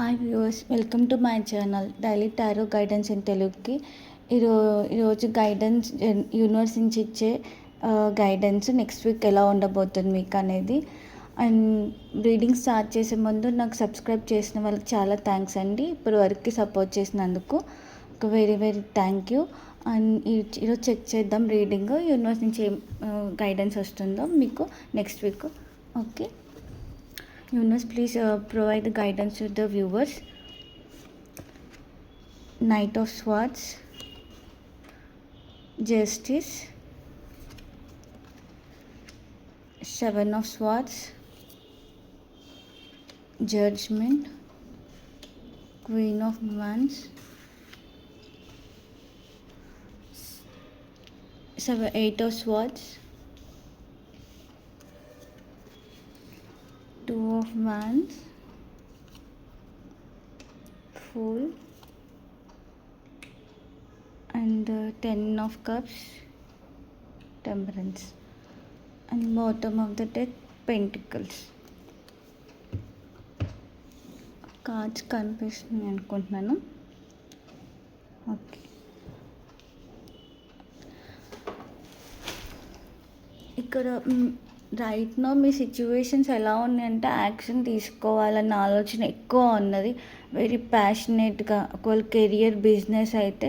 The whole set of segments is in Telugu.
Hi viewers welcome to my channel daily tarot guidance in తెలుగుకి ఈరో ఈరోజు గైడెన్స్ యూనివర్స్ నుంచి ఇచ్చే గైడెన్స్ నెక్స్ట్ వీక్ ఎలా ఉండబోతుంది మీకు అనేది. అండ్ రీడింగ్ స్టార్ట్ చేసే ముందు నాకు సబ్స్క్రైబ్ చేసిన వాళ్ళకి చాలా థ్యాంక్స్ అండి. ఇప్పుడు వరకు సపోర్ట్ చేసినందుకు ఒక very very thank you and ఈరోజు చెక్ చేద్దాం రీడింగ్ యూనివర్స్ నుంచి ఏం గైడెన్స్ వస్తుందో మీకు next week okay Yunus, please uh, provide the guidance to the viewers. Knight of Swords, Justice, Seven of Swords, Judgment, Queen of Wands, seven, Eight of Swords, two of wands fool and ten of cups temperance and bottom of the deck pentacles cards కనిపిస్తుంది అనుకుంటున్నాను ఓకే ఇక్కడ రైట్నో మీ సిచ్యువేషన్స్ ఎలా ఉన్నాయంటే యాక్షన్ తీసుకోవాలన్న ఆలోచన ఎక్కువ ఉన్నది. వెరీ ప్యాషనేట్గా ఒకవేళ కెరియర్ బిజినెస్ అయితే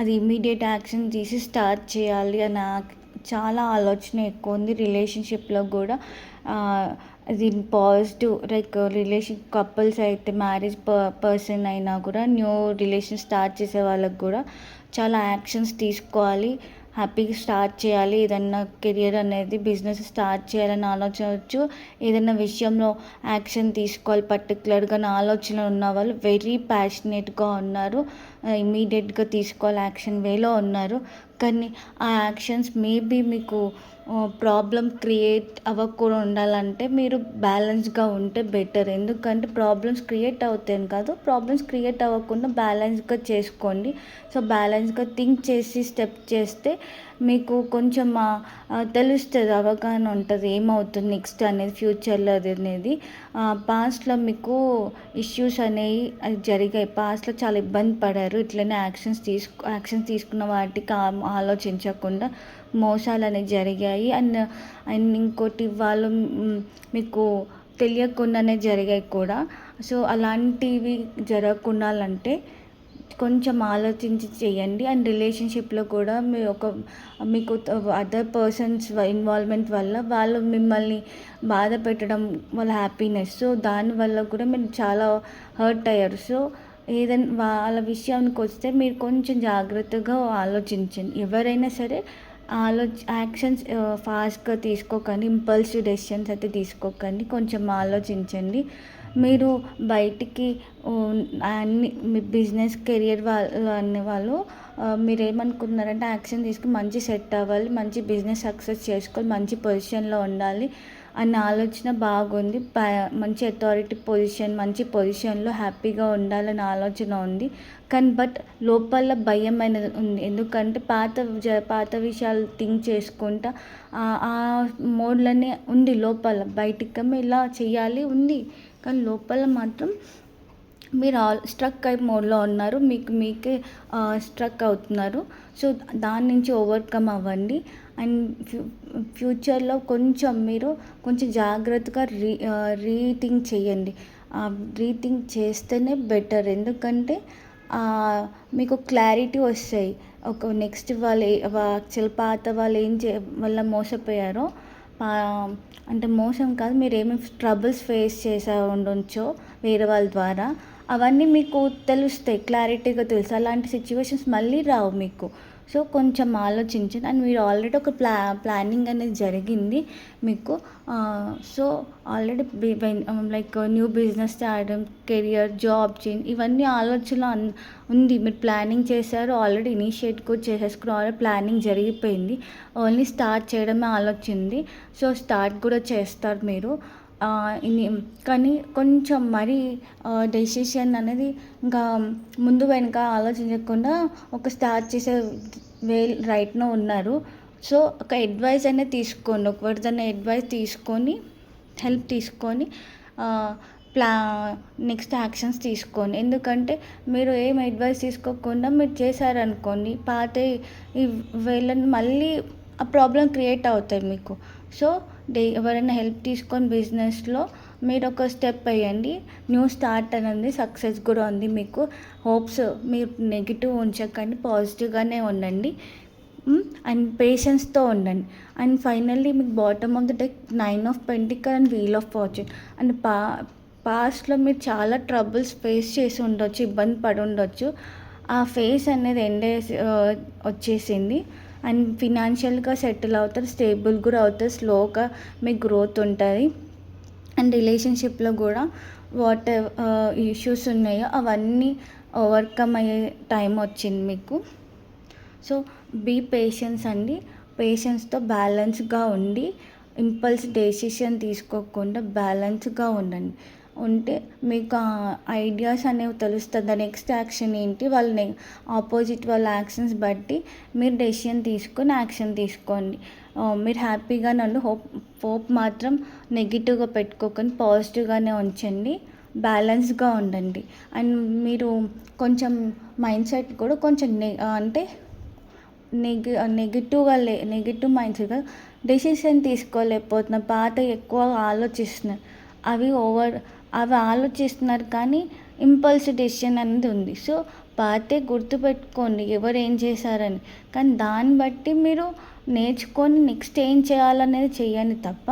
అది ఇమీడియట్ యాక్షన్ తీసి స్టార్ట్ చేయాలి అన్న చాలా ఆలోచన ఎక్కువ ఉంది. రిలేషన్షిప్లో కూడా అది పాజిటివ్ లైక్ రిలేషన్ కపుల్స్ అయితే మ్యారేజ్ పర్సన్ అయినా కూడా న్యూ రిలేషన్ స్టార్ట్ చేసే వాళ్ళకి కూడా చాలా యాక్షన్స్ తీసుకోవాలి. హ్యాపీగా స్టార్ట్ చేయాలి ఏదన్నా కెరియర్ అనేది బిజినెస్ స్టార్ట్ చేయాలని ఆలోచించవచ్చు ఏదైనా విషయంలో యాక్షన్ తీసుకోవాలి పర్టికులర్గా నా ఆలోచన ఉన్న వాళ్ళు వెరీ ప్యాషనేట్గా ఉన్నారు. ఇమీడియట్గా తీసుకోవాలి యాక్షన్ వేలో ఉన్నారు. కానీ ఆ యాక్షన్స్ మేబీ మీకు ప్రాబ్లం క్రియేట్ అవ్వకుండా ఉండాలంటే మీరు బ్యాలెన్స్గా ఉంటే బెటర్. ఎందుకంటే ప్రాబ్లమ్స్ క్రియేట్ అవుతాయని కాదు ప్రాబ్లమ్స్ క్రియేట్ అవ్వకుండా బ్యాలెన్స్గా చేసుకోండి. సో బ్యాలెన్స్గా థింక్ చేసి స్టెప్ చేస్తే మీకు కొంచెం తెలుస్తుంది అవగాహన ఉంటుంది ఏమవుతుంది నెక్స్ట్ అనేది ఫ్యూచర్లో అది అనేది. పాస్ట్లో మీకు ఇష్యూస్ అనేవి అది జరిగాయి. పాస్ట్లో చాలా ఇబ్బంది పడారు. ఇట్లనే యాక్షన్స్ తీసుకు యాక్షన్స్ తీసుకున్న వాటికి ఆలోచించకుండా మోసాలు అనేవి జరిగాయి. అండ్ అండ్ ఇంకోటి వాళ్ళు మీకు తెలియకుండానే జరిగాయి కూడా. సో అలాంటివి జరగకుండా అంటే కొంచెం ఆలోచించి చేయండి. అండ్ రిలేషన్షిప్లో కూడా మీరు ఒక మీకు అదర్ పర్సన్స్ ఇన్వాల్వ్మెంట్ వల్ల వాళ్ళు మిమ్మల్ని బాధ పెట్టడం వాళ్ళ హ్యాపీనెస్ సో దానివల్ల కూడా మీరు చాలా హర్ట్ అయ్యారు. సో ఏదైనా వాళ్ళ విషయానికి వస్తే మీరు కొంచెం జాగ్రత్తగా ఆలోచించండి. ఎవరైనా సరే ఆలోచ యాక్షన్స్ ఫాస్ట్గా తీసుకోకండి. ఇంపల్సివ్ డెసిషన్స్ అయితే తీసుకోకండి. కొంచెం ఆలోచించండి. మీరు బయటికి అన్ని మీ బిజినెస్ కెరియర్ వాళ్ళు అనే వాళ్ళు మీరు ఏమనుకుంటున్నారంటే యాక్షన్ తీసుకుని మంచి సెట్ అవ్వాలి. మంచి బిజినెస్ సక్సెస్ చేసుకోవాలి. మంచి పొజిషన్లో ఉండాలి. అన్న ఆలోచన బాగుంది. మంచి అథారిటీ పొజిషన్ మంచి పొజిషన్లో హ్యాపీగా ఉండాలని ఆలోచన ఉంది. కానీ బట్ లోపల భయం అనేది ఉంది. ఎందుకంటే పాత పాత విషయాలు థింక్ చేసుకుంటా ఆ మోడ్లోనే ఉంది లోపల. బయటికి ఇలా చేయాలి ఉంది. కానీ లోపల మాత్రం మీరు ఆల్ స్ట్రక్ అయి మోడ్లో ఉన్నారు మీకు మీకే స్ట్రక్ అవుతున్నారు. సో దాని నుంచి ఓవర్కమ్ అవ్వండి. అండ్ ఫ్యూ ఫ్యూచర్లో కొంచెం మీరు కొంచెం జాగ్రత్తగా రీ రీథింక్ చేయండి. రీథింక్ చేస్తేనే బెటర్ ఎందుకంటే మీకు క్లారిటీ వస్తాయి. ఒక నెక్స్ట్ వాళ్ళు యాక్చువల్ పాత వాళ్ళు ఏం చే వల్ల మోసపోయారో అంటే మోసం కాదు మీరు ఏమేమి ట్రబుల్స్ ఫేస్ చేసా ఉండొచ్చో వేరే వాళ్ళ ద్వారా అవన్నీ మీకు తెలుస్తాయి క్లారిటీగా తెలుసు అలాంటి సిచ్యువేషన్స్ మళ్ళీ రావు మీకు. సో కొంచెం ఆలోచించండి. అండ్ మీరు ఆల్రెడీ ఒక ప్లా ప్లానింగ్ అనేది జరిగింది మీకు. So already like new business చేయడం కెరియర్ జాబ్ చేంజ్ ఇవన్నీ ఆలోచన ఉంది. మీరు ప్లానింగ్ చేశారు ఆల్రెడీ ఇనిషియేట్ కూడా చేసేసుకుని ఆల్రెడీ ప్లానింగ్ జరిగిపోయింది. ఓన్లీ స్టార్ట్ చేయడమే ఆలోచింది. సో స్టార్ట్ కూడా చేస్తారు మీరు. కానీ కొంచెం మరీ డెసిషన్ అనేది ఇంకా ముందు వెనుక ఆలోచించకుండా ఒక స్టార్ట్ చేసే వే రైట్నో ఉన్నారు. సో ఒక అడ్వైస్ అనేది తీసుకోండి. ఒకరిదైనా అడ్వైస్ తీసుకొని హెల్ప్ తీసుకొని ప్లా నెక్స్ట్ యాక్షన్స్ తీసుకోండి. ఎందుకంటే మీరు ఏం అడ్వైస్ తీసుకోకుండా మీరు చేశారనుకోండి పాత వీళ్ళని మళ్ళీ ఆ ప్రాబ్లం క్రియేట్ అవుతాయి మీకు. సో ఎవరైనా హెల్ప్ తీసుకొని బిజినెస్లో మీరు ఒక స్టెప్ వేయండి. న్యూ స్టార్ట్ అనేది సక్సెస్ కూడా ఉంది మీకు. హోప్స్ మీరు నెగిటివ్ ఉంచకండి పాజిటివ్గానే ఉండండి. అండ్ పేషెన్స్తో ఉండండి. అండ్ ఫైనల్లీ మీకు bottom of the deck nine of pentacle and wheel of fortune. And పా పాస్ట్లో మీరు చాలా ట్రబుల్స్ ఫేస్ చేసి ఉండొచ్చు ఇబ్బంది పడి ఉండొచ్చు. ఆ ఫేస్ అనేది ఎండ్ వచ్చేసింది. అండ్ ఫినాన్షియల్గా సెటిల్ అవుతారు స్టేబుల్ కూడా అవుతారు స్లోగా మీకు గ్రోత్ ఉంటుంది. అండ్ రిలేషన్షిప్లో కూడా వాట్ ఇష్యూస్ ఉన్నాయో అవన్నీ ఓవర్కమ్ అయ్యే టైం వచ్చింది మీకు. సో బీ పేషెన్స్ అండి. పేషెన్స్తో బ్యాలెన్స్గా ఉండి ఇంపల్స్ డెసిషన్ తీసుకోకుండా బ్యాలెన్స్గా ఉండండి. ఉంటే మీకు ఐడియాస్ అనేవి తెలుస్తుంది నెక్స్ట్ యాక్షన్ ఏంటి? వాళ్ళని ఆపోజిట్ వాళ్ళ యాక్షన్స్ బట్టి మీరు డెసిషన్ తీసుకొని యాక్షన్ తీసుకోండి. మీరు హ్యాపీగా నన్ను హోప్ హోప్ మాత్రం నెగిటివ్గా పెట్టుకోకుండా. పాజిటివ్గానే ఉంచండి. బ్యాలెన్స్గా ఉండండి. అండ్ మీరు కొంచెం మైండ్ సెట్ కూడా కొంచెం నె అంటే నెగి నెగిటివ్గా లే నెగిటివ్ మైండ్ సెట్గా డెసిషన్ తీసుకోలేకపోతున్నా. పాత ఎక్కువ ఆలోచిస్తున్నారు అవి ఓవర్ అవి ఆలోచిస్తున్నారు కానీ ఇంపల్స్ డెసిషన్ అనేది ఉంది. సో పాతే గుర్తుపెట్టుకోండి ఎవరు ఏం చేశారని. కానీ దాన్ని బట్టి మీరు నేర్చుకొని నెక్స్ట్ ఏం చేయాలనేది చేయండి తప్ప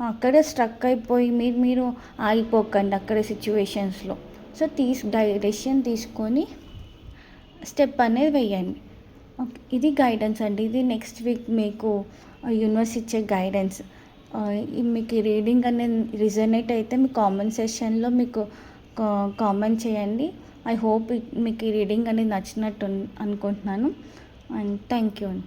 అక్కడే స్ట్రక్ అయిపోయి మీరు మీరు ఆగిపోకండి అక్కడ సిచ్యువేషన్స్లో సో తీసి డెసిషన్ తీసుకొని స్టెప్ అనేది వేయండి. ఓకే ఇది గైడెన్స్ అండి. ఇది నెక్స్ట్ వీక్ మీకు uh, యూనివర్స్ ఇచ్చే గైడెన్స్ మీకు ఈ రీడింగ్ అనేది రిజనేట్ అయితే మీ కామెంట్ సెషన్లో మీకు కామెంట్ చేయండి. ఐ హోప్ మీకు ఈ రీడింగ్ అనేది నచ్చినట్టు అనుకుంటున్నాను. అండ్ థ్యాంక్ యూ అండి.